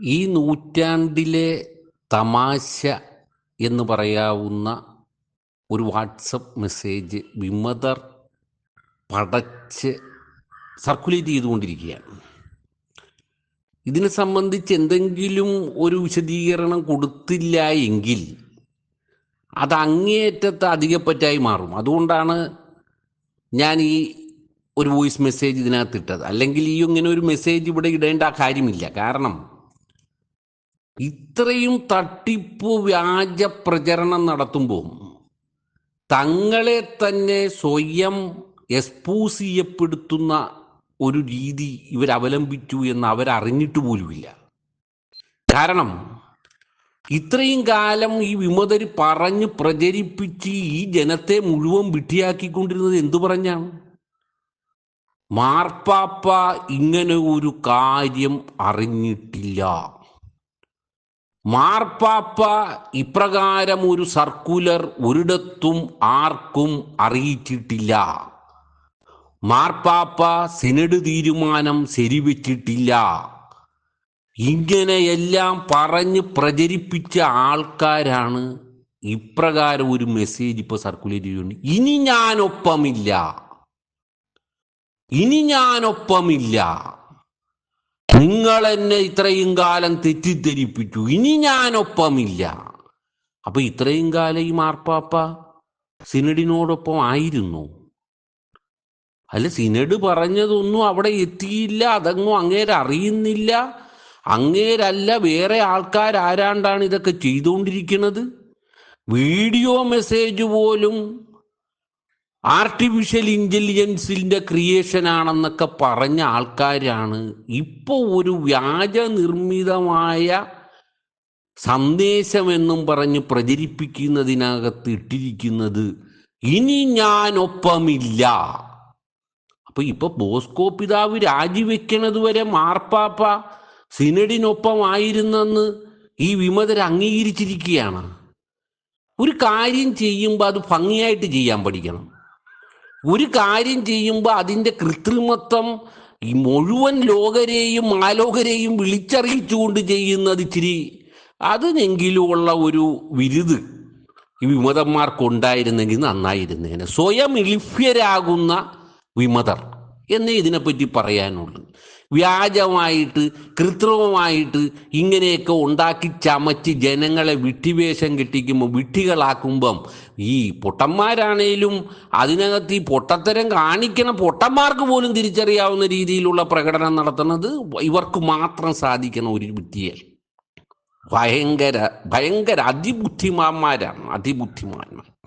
ഈ നൂറ്റാണ്ടിലെ തമാശ എന്ന് പറയാവുന്ന ഒരു വാട്സപ്പ് മെസ്സേജ് വിമതർ പടച്ച് സർക്കുലേറ്റ് ചെയ്തുകൊണ്ടിരിക്കുകയാണ്. ഇതിനെ സംബന്ധിച്ച് എന്തെങ്കിലും ഒരു വിശദീകരണം കൊടുത്തില്ല എങ്കിൽ അത് അങ്ങേയറ്റത്തെ അധികപ്പറ്റായി മാറും. അതുകൊണ്ടാണ് ഞാൻ ഈ ഒരു വോയിസ് മെസ്സേജ് ഇതിനകത്ത് ഇട്ടത് അല്ലെങ്കിൽ ഈ ഇങ്ങനെ ഒരു മെസ്സേജ് ഇവിടെ ഇടേണ്ട കാര്യമില്ല. കാരണം ഇത്രയും തട്ടിപ്പ് വ്യാജ പ്രചരണം നടത്തുമ്പോൾ തങ്ങളെ തന്നെ സ്വയം എക്സ്പോസ് ചെയ്യപ്പെടുത്തുന്ന ഒരു രീതി ഇവരവലംബിച്ചു എന്ന് അവരറിഞ്ഞിട്ട് പോലുമില്ല. കാരണം ഇത്രയും കാലം ഈ വിമതര് പറഞ്ഞ് പ്രചരിപ്പിച്ച് ഈ ജനത്തെ മുഴുവൻ വിട്ടിയാക്കിക്കൊണ്ടിരുന്നത് എന്തു പറഞ്ഞാണ്? മാർപ്പാപ്പ ഇങ്ങനെ ഒരു കാര്യം അറിഞ്ഞിട്ടില്ല. മാർപ്പാപ്പ ഇപ്രകാരം ഒരു സർക്കുലർ ഒരിടത്തും ആർക്കും അറിയിച്ചിട്ടില്ല. മാർപ്പാപ്പ സിനഡ് തീരുമാനം ശരിവെച്ചിട്ടില്ല. ഇങ്ങനെയെല്ലാം പറഞ്ഞ് പ്രചരിപ്പിച്ച ആൾക്കാരാണ് ഇപ്രകാരം ഒരു മെസ്സേജ് ഇപ്പോൾ സർക്കുലേറ്റ് ചെയ്യുന്നുണ്ട് ഇനി ഞാനൊപ്പമില്ല. ഇനി ഞാനൊപ്പമില്ല. നിങ്ങൾ എന്നെ ഇത്രയും കാലം തെറ്റിദ്ധരിപ്പിച്ചു. ഇനി ഞാനൊപ്പമില്ല. അപ്പൊ ഇത്രയും കാലം ഈ മാർപ്പാപ്പ സിനഡിനോടൊപ്പം ആയിരുന്നു. അല്ല സിനഡ് പറഞ്ഞതൊന്നും അവിടെ എത്തിയില്ല. അതൊന്നും അങ്ങേരറിയുന്നില്ല അങ്ങേരല്ല വേറെ ആൾക്കാർ ആരാണ്ടാണ് ഇതൊക്കെ ചെയ്തുകൊണ്ടിരിക്കുന്നത് വീഡിയോ മെസ്സേജ് പോലും ആർട്ടിഫിഷ്യൽ ഇന്റലിജൻസിന്റെ ക്രിയേഷൻ ആണെന്നൊക്കെ പറഞ്ഞ ആൾക്കാരാണ്. ഇപ്പോൾ ഒരു വ്യാജ നിർമ്മിതമായ സന്ദേശമെന്നും പറഞ്ഞ് പ്രചരിപ്പിക്കുന്നതിനകത്ത് ഇട്ടിരിക്കുന്നത് ഇനി ഞാനൊപ്പമില്ല. അപ്പൊ ഇപ്പൊ ബോസ്കോ പിതാവ് രാജിവെക്കണത് വരെ മാർപ്പാപ്പ സിനഡിനൊപ്പമായിരുന്നെന്ന് ഈ വിമതർ അംഗീകരിച്ചിരിക്കുകയാണ്. ഒരു കാര്യം ചെയ്യുമ്പോൾ അത് ഭംഗിയായിട്ട് ചെയ്യാൻ പഠിക്കണം. ഒരു കാര്യം ചെയ്യുമ്പോൾ അതിന്റെ കൃത്രിമത്വം ഈ മുഴുവൻ ലോകരെയും ആലോകരെയും വിളിച്ചറിയിച്ചുകൊണ്ട് ചെയ്യുന്നത് ഇച്ചിരി അതിനെങ്കിലുമുള്ള ഒരു വിരുത് ഈ വിമതന്മാർക്കുണ്ടായിരുന്നെങ്കിൽ നന്നായിരുന്നേനെ. സ്വയം ഇളിഫ്യരാകുന്ന വിമതർ എന്നേ ഇതിനെപ്പറ്റി പറയാനുള്ളൂ. വ്യാജമായിട്ട് കൃത്രിമമായിട്ട് ഇങ്ങനെയൊക്കെ ഉണ്ടാക്കി ചമച്ച് ജനങ്ങളെ വിട്ടിവേഷം കെട്ടിക്കുമ്പോൾ വിട്ടികളാക്കുമ്പം ഈ പൊട്ടന്മാരാണേലും അതിനകത്ത് ഈ പൊട്ടത്തരം കാണിക്കണ പൊട്ടന്മാർക്ക് പോലും തിരിച്ചറിയാവുന്ന രീതിയിലുള്ള പ്രകടനം നടത്തുന്നത് ഇവർക്ക് മാത്രം സാധിക്കണം ഒരു വിദ്യയാണ് ഭയങ്കര ഭയങ്കര അതിബുദ്ധിമാന്മാരാണ് അതിബുദ്ധിമാന്മാർ.